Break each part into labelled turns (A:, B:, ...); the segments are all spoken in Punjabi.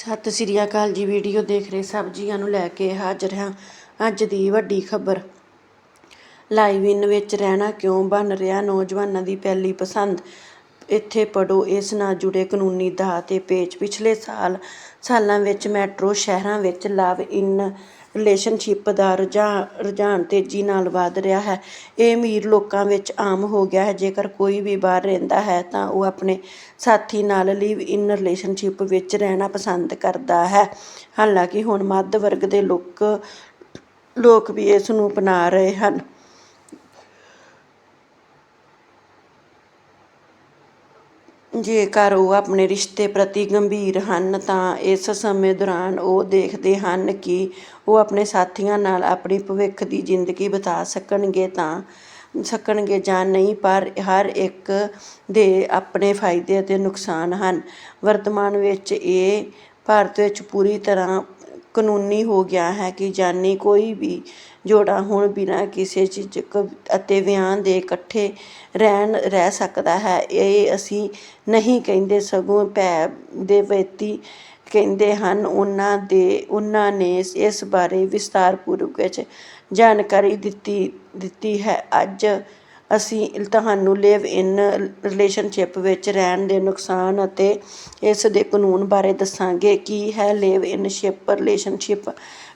A: ਸਤਿ ਸ੍ਰੀ ਅਕਾਲ ਜੀ। ਵੀਡੀਓ ਦੇਖ ਰਹੇ ਸਬਜ਼ੀਆਂ ਨੂੰ ਲੈ ਕੇ ਹਾਜ਼ਰ ਹਾਂ ਅੱਜ ਦੀ ਵੱਡੀ ਖਬਰ। ਲਾਈਵ ਇਨ ਵਿੱਚ ਰਹਿਣਾ ਕਿਉਂ ਬਣ ਰਿਹਾ? ਨੌਜਵਾਨਾਂ ਦੀ ਪਹਿਲੀ ਪਸੰਦ। ਇੱਥੇ ਪੜੋ ਇਸ ਨਾਲ ਜੁੜੇ ਕਾਨੂੰਨੀ ਦਾ ਤੇ ਪੇਚ। ਪਿਛਲੇ ਸਾਲ, ਸਾਲਾਂ ਵਿੱਚ ਮੈਟਰੋ ਸ਼ਹਿਰਾਂ ਵਿੱਚ ਲਵ ਇਨ ਰਿਲੇਸ਼ਨਸ਼ਿਪ ਦਾ ਰੁਝਾਨ ਰੁਝਾਨ ਤੇਜ਼ੀ ਨਾਲ ਵੱਧ ਰਿਹਾ ਹੈ। ਇਹ ਅਮੀਰ ਲੋਕਾਂ ਵਿੱਚ ਆਮ ਹੋ ਗਿਆ ਹੈ। ਜੇਕਰ ਕੋਈ ਵੀ ਬਾਹਰ ਰਹਿੰਦਾ ਹੈ, ਤਾਂ ਉਹ ਆਪਣੇ ਸਾਥੀ ਨਾਲ ਲਿਵ ਇਨ ਰਿਲੇਸ਼ਨਸ਼ਿਪ ਵਿੱਚ ਰਹਿਣਾ ਪਸੰਦ ਕਰਦਾ ਹੈ। ਹਾਲਾਂਕਿ ਹੁਣ ਮੱਧ ਵਰਗ ਦੇ ਲੋਕ ਲੋਕ ਵੀ ਇਸ ਨੂੰ ਅਪਣਾ ਰਹੇ ਹਨ। ਜੇਕਰ ਉਹ ਆਪਣੇ ਰਿਸ਼ਤੇ ਪ੍ਰਤੀ ਗੰਭੀਰ ਹਨ, ਤਾਂ ਇਸ ਸਮੇਂ ਦੌਰਾਨ ਉਹ ਦੇਖਦੇ ਹਨ ਕਿ ਉਹ ਆਪਣੇ ਸਾਥੀਆਂ ਨਾਲ ਆਪਣੀ ਭਵਿੱਖ ਦੀ ਜ਼ਿੰਦਗੀ ਬਿਤਾ ਸਕਣਗੇ ਤਾਂ ਸਕਣਗੇ ਜਾਂ ਨਹੀਂ, ਪਰ ਹਰ ਇੱਕ ਦੇ ਆਪਣੇ ਫਾਇਦੇ ਅਤੇ ਨੁਕਸਾਨ ਹਨ। ਵਰਤਮਾਨ ਵਿੱਚ ਇਹ ਭਾਰਤ ਵਿੱਚ ਪੂਰੀ ਤਰ੍ਹਾਂ ਕਾਨੂੰਨੀ ਹੋ ਗਿਆ ਹੈ ਕਿ ਜਾਨੀ ਕੋਈ ਵੀ ਜੋੜਾ ਹੁਣ ਬਿਨਾਂ ਕਿਸੇ ਝਿਜਕ ਅਤੇ ਵਿਆਹ ਦੇ ਇਕੱਠੇ ਰਹਿਣ, ਰਹਿ ਸਕਦਾ ਹੈ। ਇਹ ਅਸੀਂ ਨਹੀਂ ਕਹਿੰਦੇ, ਸਗੋਂ ਭੈ ਦੇ ਵਿਅਕਤੀ ਕਹਿੰਦੇ ਹਨ। ਉਹਨਾਂ ਦੇ, ਉਹਨਾਂ ਨੇ ਇਸ ਬਾਰੇ ਵਿਸਤਾਰਪੂਰਵਕ ਵਿੱਚ ਜਾਣਕਾਰੀ ਦਿੱਤੀ ਦਿੱਤੀ ਹੈ। ਅੱਜ ਅਸੀਂ ਤੁਹਾਨੂੰ ਲਿਵ ਇਨ ਰਿਲੇਸ਼ਨਸ਼ਿਪ ਵਿੱਚ ਰਹਿਣ ਦੇ ਨੁਕਸਾਨ ਅਤੇ ਇਸ ਦੇ ਕਾਨੂੰਨ ਬਾਰੇ ਦੱਸਾਂਗੇ। ਕੀ ਹੈ ਲਿਵ ਇਨ ਸ਼ਿਪ ਰਿਲੇਸ਼ਨਸ਼ਿਪ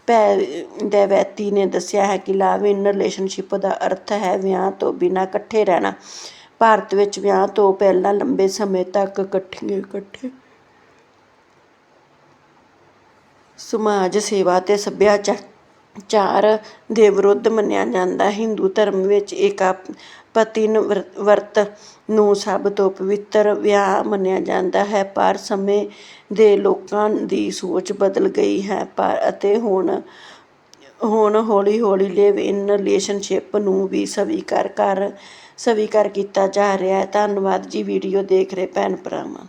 A: ਭੈ ਦੇ ਨੇ ਦੱਸਿਆ ਹੈ ਕਿ ਲਿਵ ਇਨ ਰਿਲੇਸ਼ਨਸ਼ਿਪ ਦਾ ਅਰਥ ਹੈ ਵਿਆਹ ਤੋਂ ਬਿਨਾਂ ਇਕੱਠੇ ਰਹਿਣਾ। ਭਾਰਤ ਵਿੱਚ ਵਿਆਹ ਤੋਂ ਪਹਿਲਾਂ ਲੰਬੇ ਸਮੇਂ ਤੱਕ ਇਕੱਠੇ ਇਕੱਠੇ ਸਮਾਜ ਸੇਵਾ ਤੇ ਸੱਭਿਆਚਾਰ ਚਾਰ ਦੇ ਵਿਰੁੱਧ ਮੰਨਿਆ ਜਾਂਦਾ। ਹਿੰਦੂ ਧਰਮ ਵਿੱਚ ਇੱਕ ਪਤਿਨ ਵਰਤ ਨੂੰ ਸਭ ਤੋਂ ਪਵਿੱਤਰ ਵਿਆਹ ਮੰਨਿਆ ਜਾਂਦਾ ਹੈ। ਪਰ ਸਮੇਂ ਦੇ ਲੋਕਾਂ ਦੀ ਸੋਚ ਬਦਲ ਗਈ ਹੈ। ਪਰ ਅਤੇ ਹੁਣ ਹੁਣ ਹੌਲੀ ਹੌਲੀ ਲਿਵ ਇਨ ਰਿਲੇਸ਼ਨਸ਼ਿਪ ਨੂੰ ਵੀ ਸਵੀਕਾਰ ਕਰ, ਸਵੀਕਾਰ ਕੀਤਾ ਜਾ ਰਿਹਾ ਹੈ। ਧੰਨਵਾਦ ਜੀ, ਵੀਡੀਓ ਦੇਖ ਰਹੇ ਭੈਣ ਭਰਾਵਾਂ।